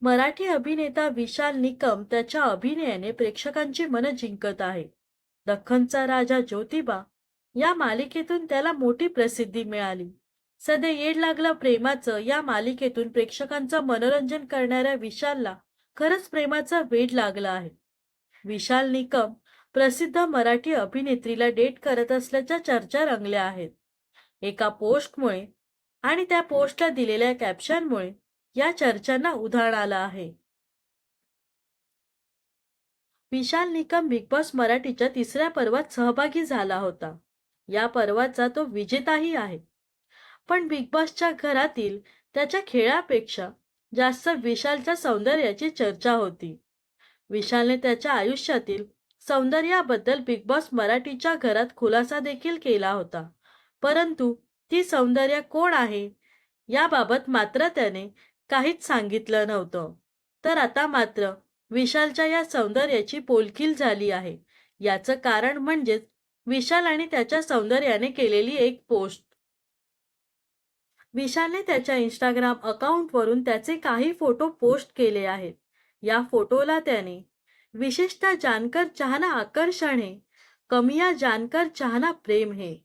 मराठी अभिनेता विशाल निकम त्याच्या अभिनयाने प्रेक्षकांची मन जिंकत आहे. दख्खनचा राजा ज्योतिबा या मालिकेतून त्याला मोठी प्रसिद्धी मिळाली. सध्या येड लागलं प्रेमाचं या मालिकेतून प्रेक्षकांचं मनोरंजन करणाऱ्या विशालला खरंच प्रेमाचा वेड लागला आहे. विशाल निकम प्रसिद्ध मराठी अभिनेत्रीला डेट करत असल्याच्या चर्चा रंगल्या आहेत. एका पोस्टमुळे आणि त्या पोस्टला दिलेल्या कॅप्शनमुळे या चर्चांना उधाण आलं आहे. विशाल निकम बिग बॉस मराठीच्या तिसऱ्या पर्वात सहभागी झाला होता. या पर्वाचा तो विजेताही आहे. पण बिग बॉसच्या घरातील त्याच्या खेळापेक्षा जास्त विशालच्या सौंदर्याची चर्चा होती. विशालने त्याच्या आयुष्यातील सौंदर्याबद्दल बिग बॉस मराठीच्या घरात खुलासा देखील केला होता. परंतु ती सौंदर्य कोण आहे? याबाबत मात्र त्याने काहीच सांगितलं नव्हतं. तर आता मात्र विशालच्या या सौंदर्याची पोलखील झाली आहे. याचं कारण म्हणजेच विशाल आणि त्याच्या सौंदर्याने केलेली एक पोस्ट. विशालने त्याच्या इंस्टाग्राम अकाउंटवरून त्याचे काही फोटो पोस्ट केले आहेत. या फोटोला त्याने विशेषतः जानकर चाहना आकर्षण हे कमिया जानकर चाहना प्रेम हे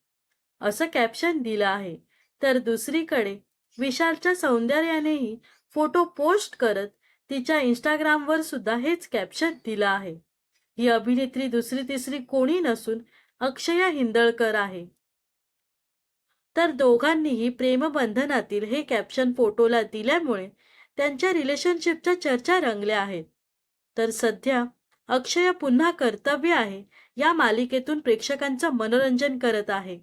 असं कॅप्शन दिलं आहे. तर दुसरीकडे विशालच्या सौंदर्यानेही फोटो पोस्ट करत तिच्या इंस्टाग्रामवर सुद्धा हेच कॅप्शन दिलं आहे. ही अभिनेत्री दुसरी तिसरी कोणी नसून अक्षया हिंदळकर आहे. तर दोघांनीही प्रेमबंधनातील हे कॅप्शन फोटोला दिल्यामुळे त्यांच्या रिलेशनशिपच्या चर्चा रंगल्या आहेत. तर सध्या अक्षय पुन्हा कर्तव्य आहे या मालिकेतून प्रेक्षकांचं मनोरंजन करत आहे.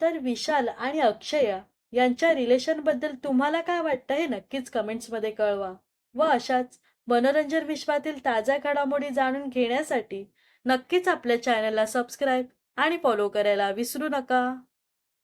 तर विशाल आणि अक्षय यांच्या रिलेशनबद्दल तुम्हाला काय वाटतं हे नक्कीच कमेंट्समध्ये कळवा. व अशाच मनोरंजन विश्वातील ताज्या घडामोडी जाणून घेण्यासाठी नक्कीच आपल्या चॅनलला सबस्क्राईब आणि फॉलो करायला विसरू नका.